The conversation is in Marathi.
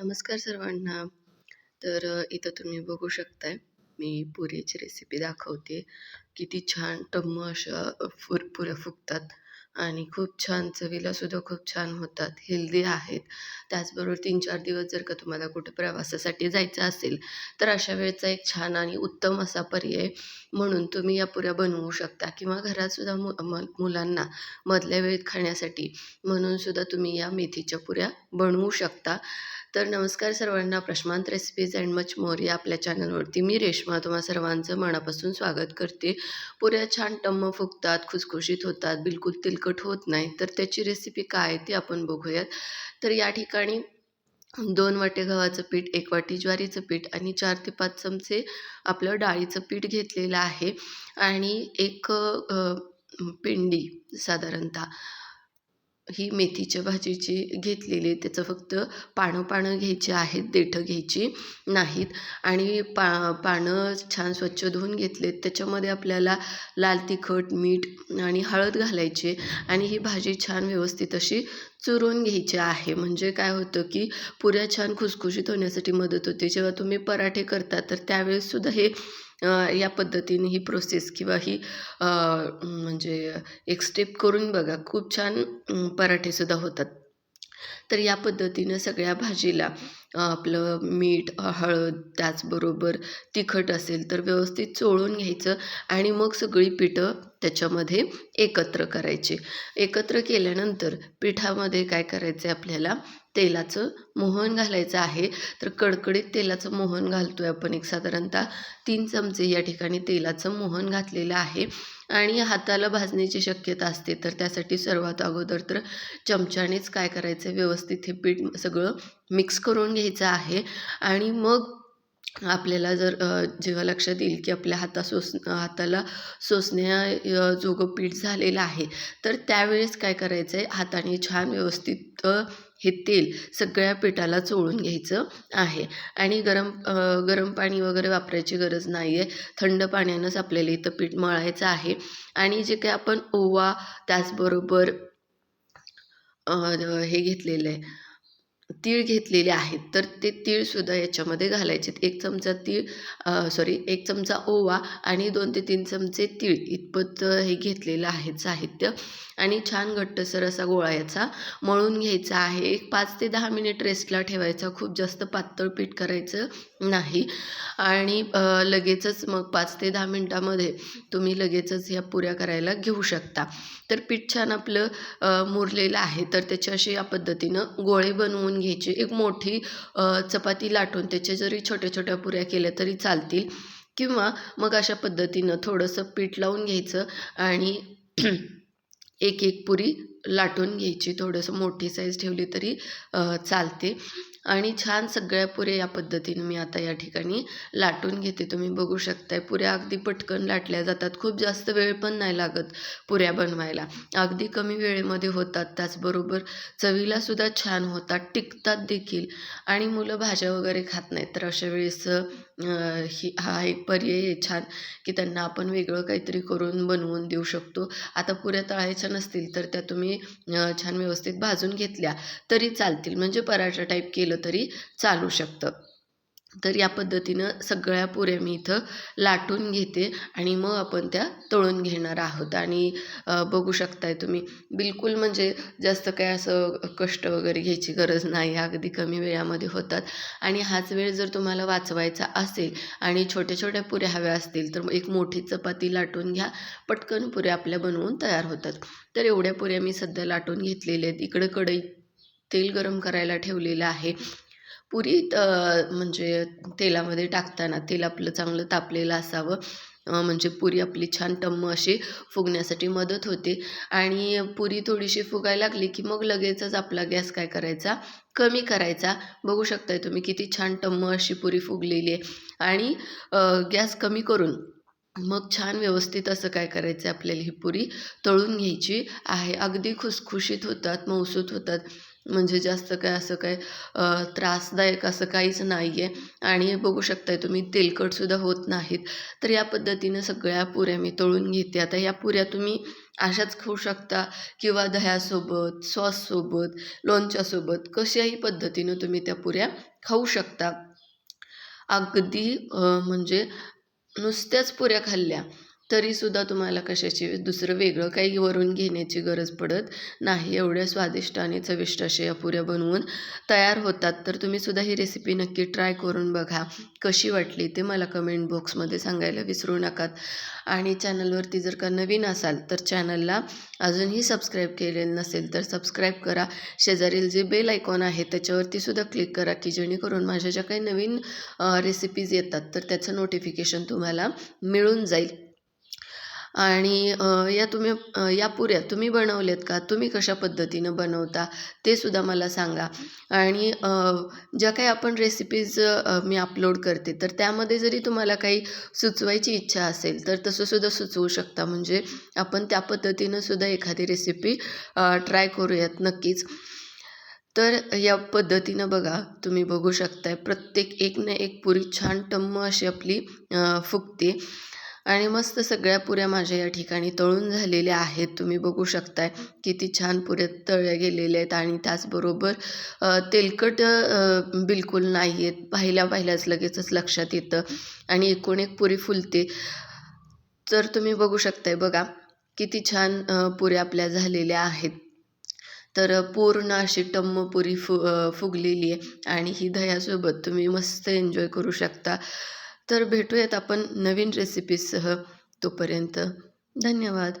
नमस्कार सर्वांना. तर इथं तुम्ही बघू शकताय मी पुरीची रेसिपी दाखवते. किती छान टम्म अशा अ, फुर पुऱ्या फुगतात आणि खूप छान चवीला सुद्धा खूप छान होतात. हेल्दी आहेत. त्याचबरोबर तीन चार दिवस जर का तुम्हाला कुठं प्रवासासाठी जायचं असेल तर अशा वेळेचा एक छान आणि उत्तम असा पर्याय म्हणून तुम्ही या पुऱ्या बनवू शकता किंवा घरातसुद्धा मु म मुलांना मधल्या वेळेत खाण्यासाठी म्हणून सुद्धा तुम्ही या मेथीच्या पुऱ्या बनवू शकता. तर नमस्कार सर्वांना Prashant recipes and much more या आपल्या चॅनलवरती मी रेश्मा तुम्हा सर्वांचं मनापासून स्वागत करते. पुऱ्या छान टम्म फुगतात खुसखुशीत होतात बिलकुल तिलकट होत नाही. तर त्याची रेसिपी काय आहे ती आपण बघूयात. तर या ठिकाणी दोन वाटे गव्हाचं पीठ एक वाटी ज्वारीचं पीठ आणि चार ते पाच चमचे आपलं डाळीचं पीठ घेतलेलं आहे. आणि एक पिंडी साधारणतः. ही मेथीच्या भाजीची घेतलेली त्याचं फक्त पानं पानं घ्यायची आहेत देठं घ्यायची नाहीत. आणि पा पानं छान स्वच्छ धुवून घेतलेत. त्याच्यामध्ये आपल्याला लाल तिखट मीठ आणि हळद घालायची आणि ही भाजी छान व्यवस्थित अशी चुरून घ्यायची आहे. म्हणजे काय होतं की पुऱ्या छान खुसखुशीत होण्यासाठी मदत होते. जेव्हा तुम्ही पराठे करता तर त्यावेळेससुद्धा हे या पद्धतीने ही प्रोसेस किंवा ही म्हणजे एक स्टेप करून बघा खूप छान पराठेसुद्धा होतात. तर या पद्धतीनं सगळ्या भाजीला आपलं मीठ हळद त्याचबरोबर तिखट असेल तर व्यवस्थित चोळून घ्यायचं आणि मग सगळी पिठं त्याच्यामध्ये एकत्र करायची. एकत्र केल्यानंतर पिठामध्ये काय करायचं आहे आपल्याला? तेलाचं मोहन घालायचं आहे. तर कडकडीत तेलाचं मोहन घालतो आहे आपण. एक साधारणतः तीन चमचे या ठिकाणी तेलाचं मोहन घातलेलं आहे. आणि हाताला भाजण्याची शक्यता असते. तर त्यासाठी सर्वात अगोदर तर चमच्यानेच काय करायचं? व्यवस्थित हे पीठ सगळं मिक्स करून घ्यायचं आहे. आणि मग आपल्याला जर जेव्हा लक्षात येईल की आपल्या हाता सोस हाताला सोसण्या जोगं पीठ झालेलं आहे तर त्यावेळेस काय करायचं आहे हाताने छान व्यवस्थित हे तेल सगळ्या पिठाला चोळून घ्यायचं आहे. आणि गरम गरम पाणी वगैरे वापरायची गरज नाही आहे थंड पाण्यानंच आपल्याला इथं पीठ मळायचं आहे. आणि जे काही आपण ओवा त्याचबरोबर हे घेतलेलं आहे. तीळ घेतलेले आहेत तर ते तीळसुद्धा याच्यामध्ये घालायचे एक चमचा तीळ सॉरी एक चमचा ओवा आणि दोन ते तीन चमचे तीळ. इतपत हे घेतलेलं आहे साहित्य. आणि छान घट्टसर असा गोळा याचा मळून घ्यायचा आहे. एक पाच ते दहा मिनिट रेस्टला ठेवायचा. खूप जास्त पातळ पीठ करायचं नाही. आणि लगेचच मग पाच ते दहा मिनटामध्ये तुम्ही लगेचच ह्या पुऱ्या करायला घेऊ शकता. तर पीठ छान आपलं मुरलेलं आहे. तर त्याची अशी या पद्धतीनं गोळे बनवून घ्यायची. एक मोठी चपाती लाटून त्याच्या जरी छोट्या छोट्या पुऱ्या केल्या तरी चालतील. किंवा मग अशा पद्धतीनं थोडंसं पीठ लावून घ्यायचं आणि एक एक पुरी लाटून घ्यायची. थोडंसं मोठी साईज ठेवली तरी चालते. आणि छान सगळ्या पुऱ्या या पद्धतीनं मी आता या ठिकाणी लाटून घेते. तुम्ही बघू शकताय पुऱ्या अगदी पटकन लाटल्या जातात. खूप जास्त वेळ पण नाही लागत पुऱ्या बनवायला. अगदी कमी वेळेमध्ये होतात. त्याचबरोबर चवीलासुद्धा छान होतात. टिकतात देखील. आणि मुलं भाज्या वगैरे खात नाहीत तर अशा वेळेस ही हा एक पर्याय आहे छान की त्यांना आपण वेगळं काहीतरी करून बनवून देऊ शकतो. आता पुऱ्या तळायच्या नसतील तर त्या तुम्ही छान व्यवस्थित भाजून घेतल्या तरी चालतील. म्हणजे पराठा टाईप केलं तरी चालू शकतं. तर या पद्धतीनं सगळ्या पुऱ्या मी इथं लाटून घेते आणि मग आपण त्या तळून घेणार आहोत. आणि बघू शकताय तुम्ही बिलकुल म्हणजे जास्त काय असं कष्ट वगैरे घ्यायची गरज नाही अगदी कमी वेळामध्ये होतात. आणि हाच वेळ जर तुम्हाला वाचवायचा असेल आणि छोट्या छोट्या पुऱ्या हव्या असतील तर मग एक मोठी चपाती लाटून घ्या. पटकन पुऱ्या आपल्या बनवून तयार होतात. तर एवढ्या पुऱ्या मी सध्या लाटून घेतलेल्या आहेत. इकडं कढई तेल गरम करायला ठेवलेलं आहे. पुरी म्हणजे तेलामध्ये टाकताना तेल आपलं चांगलं तापलेलं असावं. म्हणजे पुरी आपली छान टम्म अशी फुगण्यासाठी मदत होते. आणि पुरी थोडीशी फुगायला लागली की मग लगेचच आपला गॅस काय करायचा? कमी करायचा. बघू शकताय तुम्ही किती छान टम्म अशी पुरी फुगलेली आहे. आणि गॅस कमी करून मग छान व्यवस्थित असं काय करायचं आहे आपल्याला ही पुरी तळून घ्यायची आहे. अगदी खुसखुशीत होतात मऊसूत होतात. म्हणजे जास्त काय असं काय त्रासदायक असं काहीच नाही आहे आणि बघू शकताय तुम्ही तेलकटसुद्धा होत नाहीत. तर या पद्धतीनं सगळ्या पुऱ्या मी तळून घेते. आता या पुऱ्या तुम्ही अशाच खाऊ शकता किंवा दह्यासोबत सॉससोबत लोणच्यासोबत कशाही पद्धतीनं तुम्ही त्या पुऱ्या खाऊ शकता. अगदी म्हणजे नुसत्याच पुऱ्या खाल्ल्या. तरीसुद्धा तुम्हाला कशाची दुसरं वेगळं काही वरून घेण्याची गरज पडत नाही. एवढ्या स्वादिष्ट आणि चविष्ट असे अपुऱ्या बनवून तयार होतात. तर तुम्ही सुद्धा ही रेसिपी नक्की ट्राय करून बघा. कशी वाटली ते मला कमेंट बॉक्समध्ये सांगायला विसरू नकात. आणि चॅनलवरती जर का नवीन असाल तर चॅनलला अजूनही सबस्क्राईब केलेलं नसेल तर सबस्क्राईब करा. शेजारील जे बेल आयकॉन आहे त्याच्यावरती सुद्धा क्लिक करा की जेणेकरून माझ्या ज्या काही नवीन रेसिपीज येतात तर त्याचं नोटिफिकेशन तुम्हाला मिळून जाईल. आणि या तुम्ही या पुऱ्या तुम्ही बनवल्यात का? तुम्ही कशा पद्धतीनं बनवता? ते सुद्धा मला सांगा. आणि ज्या काही आपण रेसिपीज मी अपलोड करते तर त्यामध्ये जरी तुम्हाला काही सुचवायची इच्छा असेल तर तसं सुद्धा सुचवू शकता. म्हणजे आपण त्या पद्धतीनं सुद्धा एखादी रेसिपी ट्राय करूयात नक्कीच. तर या पद्धतीनं बघा तुम्ही बघू शकताय. प्रत्येक एक ना एक पुरी छान टम्म अशी आपली फुगते. आणि मस्त सगळ्या पुऱ्या माझ्या या ठिकाणी तळून झालेल्या आहेत. तुम्ही बघू शकताय किती छान पुऱ्या तळल्या गेलेल्या आहेत आणि त्याचबरोबर तेलकट बिलकुल नाही आहेत पाहिल्या पाहिल्याच लगेचच लक्षात येतं आणि एकूण एक पुरी फुलते. तर तुम्ही बघू शकताय बघा किती छान पुऱ्या आपल्या झालेल्या आहेत. तर पूर्ण अशी टम्म पुरी फु फुगलेली आहे आणि ही दह्यासोबत तुम्ही मस्त एन्जॉय करू शकता. तर भेटूयात आपण नवीन रेसिपीजसह तोपर्यंत. धन्यवाद.